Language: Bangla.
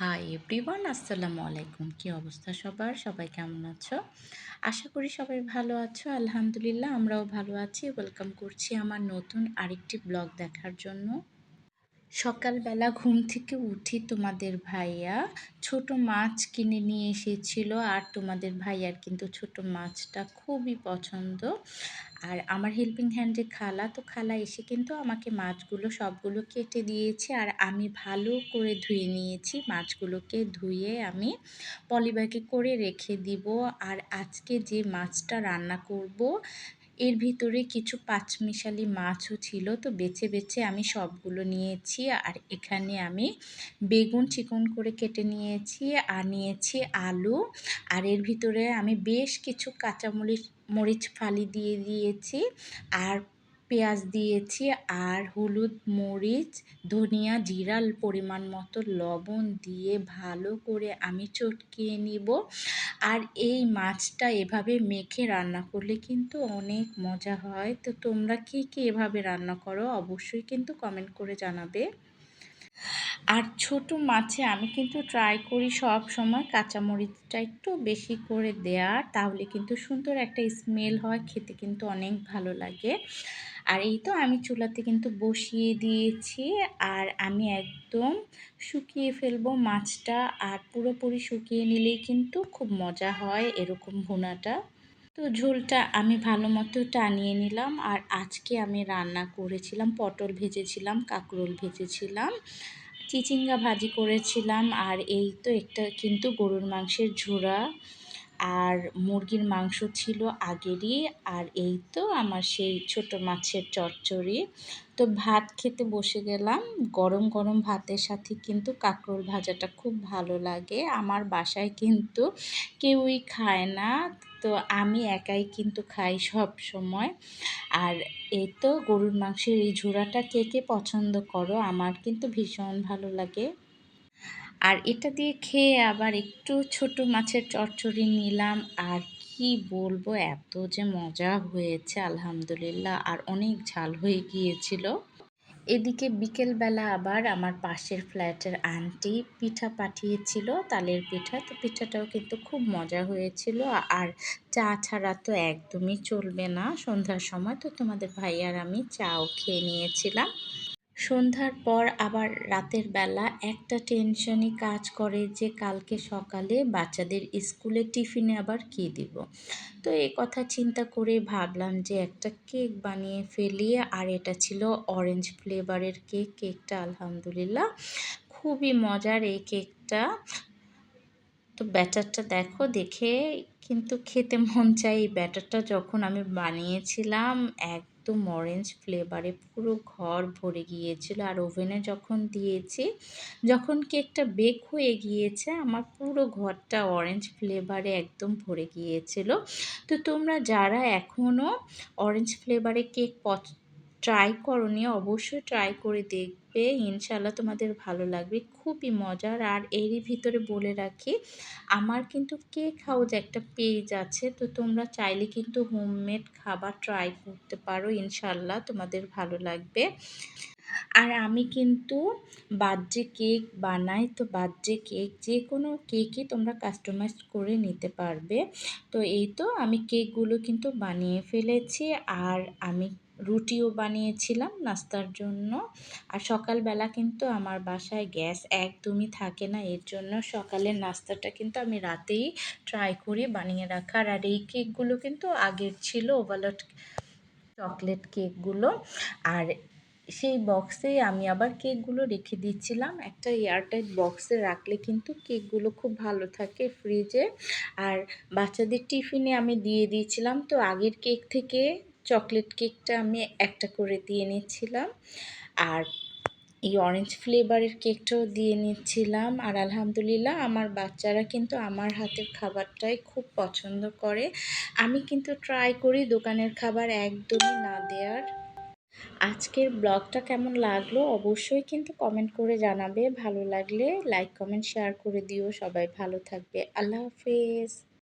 হাই এভরিওয়ান আসসালামু আলাইকুম কি অবস্থা সবার? সবাই কেমন আছো? আশা করি সবাই ভালো আছো। আলহামদুলিল্লাহ, আমরাও ভালো আছি। ওয়েলকাম করছি আমার নতুন আরেকটি ব্লগ দেখার জন্য। সকালবেলা ঘুম থেকে উঠি তোমাদের ভাইয়া। ছোট মাছ কিনে নিয়ে এসেছিল আর তোমাদের ভাইয়ার কিন্তু ছোট মাছটা খুবই পছন্দ। আর আমার হেল্পিং হ্যান্ডে খালা, তো খালা এসে কিন্তু আমাকে মাছগুলো সবগুলো কেটে দিয়েছে আর আমি ভালো করে ধুয়ে নিয়েছি। মাছগুলোকে ধুয়ে আমি পলিব্যাগে করে রেখে দিব। আর আজকে যে মাছটা রান্না করব এর ভিতরে কিছু পাঁচমিশালি মাছও ছিল। তো বেছে বেছে আমি সবগুলো নিয়েছি আর এখানে আমি বেগুন চিকন করে কেটে নিয়েছি, আর নিয়েছি আলু। আর এর ভিতরে আমি বেশ কিছু কাঁচামরিচ, মরিচ ফালি দিয়ে দিয়েছি, আর পেঁয়াজ দিয়েছি, আর হলুদ মরিচ, ধনিয়া জিরাল পরিমাণ মতো লবণ দিয়ে ভালো করে আমি চটকিয়ে নিব। আর এই মাছটা এভাবে মেখে রান্না করলে কিন্তু অনেক মজা হয়। তো তোমরা কি কি এভাবে রান্না করো অবশ্যই কিন্তু কমেন্ট করে জানাবে। আর ছোট মাছে আমি কিন্তু ট্রাই করি সব সময়। কাঁচামরিচটা একটু বেশি করে দেওয়ার, তাহলে কিন্তু সুন্দর একটা স্মেল হয়, খেতে কিন্তু অনেক ভালো লাগে। আর এই তো আমি চুলাতে কিন্তু বসিয়ে দিয়েছি, আর আমি একদম শুকিয়ে ফেলব মাছটা, আর পুরোপুরি শুকিয়ে নিলেই কিন্তু খুব মজা হয় এরকম ভুনাটা। তো ঝোলটা আমি ভালো মতো টানিয়ে নিলাম আর আজকে আমি রান্না করেছিলাম, পটল ভেজেছিলাম, কাঁকরোল ভেজেছিলাম, চিচিঙ্গা ভাজি করেছিলাম আর এই তো একটা কিন্তু গরুর মাংসের ঝোড়া আর মুরগির মাংস ছিল আগেরই, আর এই তো আমার সেই ছোট মাছের চচ্চড়ি। তো ভাত খেতে বসে গেলাম। গরম গরম ভাতের সাথে কিন্তু কাঁকরোল ভাজাটা খুব ভালো লাগে। আমার বাসায় কিন্তু কেউই খায় না। তো আমি একাই কিন্তু খাই সব সময়। আর এই তো গরুর মাংসের এই ঝোড়াটা কে কে পছন্দ করো? আমার কিন্তু ভীষণ ভালো লাগে। আর এটা দিয়ে খেয়ে আবার একটু ছোট মাছের চচ্চড়ি নিলাম। আর কি বলব, এত যে মজা হয়েছে, আলহামদুলিল্লাহ। আর অনেক ঝাল হয়ে গিয়েছিল। এদিকে বিকেলবেলা আবার আমার পাশের ফ্ল্যাটের আন্টি পিঠা পাঠিয়েছিল তালের পিঠা। তো পিঠাটাও কিন্তু খুব মজা হয়েছিল। আর চা ছাড়া তো একদমই চলবে না সন্ধ্যার সময়। তো তোমাদের ভাই আর আমি চাও খেয়ে নিয়েছিলাম। সন্ধ্যার পর আবার রাতের বেলা একটা টেনশনই কাজ করে যে কালকে সকালে বাচ্চাদের স্কুলে টিফিনে আবার কী দিব। তো এ কথা চিন্তা করে ভাবলাম যে একটা কেক বানিয়ে ফেলি আর এটা ছিল অরেঞ্জ ফ্লেভারের কেক, কেকটা আলহামদুলিল্লাহ খুবই মজার এই কেকটা। তো ব্যাটারটা দেখো, দেখে কিন্তু খেতে মন চাই এই ব্যাটারটা যখন আমি বানিয়েছিলাম, এক একদম অরেঞ্জ ফ্লেভারে পুরো ঘর ভরে গিয়েছিল। আর ওভেনে যখন দিয়েছি, যখন কেকটা বেক হয়ে গিয়েছে, আমার পুরো ঘরটা অরেঞ্জ ফ্লেভারে একদম ভরে গিয়েছিল। তো তোমরা যারা এখনও অরেঞ্জ ফ্লেভারে কেক ট্রাই করনি, অবশ্যই ট্রাই করে দেখবে। ইনশাল্লাহ তোমাদের ভালো লাগবে, খুবই মজার। আর এরই ভিতরে বলে রাখি, আমার কিন্তু কেক হাউস একটা পেজ আছে, তো তোমরা চাইলে কিন্তু হোমমেড খাবার ট্রাই করতে পারো ইনশাল্লাহ তোমাদের ভালো লাগবে। আর আমি কিন্তু বার্থডে কেক বানাই, তো বার্থডে কেক যে কোনো কেকই তোমরা কাস্টমাইজ করে নিতে পারবে। তো এই তো আমি কেকগুলো কিন্তু বানিয়ে ফেলেছি, আর আমি রুটিও বানিয়েছিলাম নাস্তার জন্য। আর সকালবেলা কিন্তু আমার বাসায় গ্যাস একদমই থাকে না। এর জন্য সকালের নাস্তাটা কিন্তু আমি রাতেই ট্রাই করি বানিয়ে রাখার। আর এই কেকগুলো কিন্তু আগের ছিল ওভারলোড চকলেট কেকগুলো। আর সেই বক্সে আমি আবার কেকগুলো রেখে দিচ্ছিলাম। একটা এয়ারটাইট বক্সে রাখলে কিন্তু কেকগুলো খুব ভালো থাকে ফ্রিজে আর বাচ্চাদের টিফিনে আমি দিয়ে দিয়েছিলাম। তো আগের কেক থেকে চকলেট কেকটা আমি একটা করে দিয়ে নিচ্ছিলাম। আর এই অরেঞ্জ ফ্লেভারের কেকটাও দিয়ে নিচ্ছিলাম। আর আলহামদুলিল্লাহ আমার বাচ্চারা কিন্তু আমার হাতের খাবারটাই খুব পছন্দ করে। আমি কিন্তু ট্রাই করি দোকানের খাবার একদমই না দেওয়ার আজকের ব্লগটা কেমন লাগল অবশ্যই কিন্তু কমেন্ট করে জানাবে। ভালো লাগলে লাইক কমেন্ট শেয়ার করে দিও। সবাই ভালো থাকবে। আল্লাহ হাফেজ।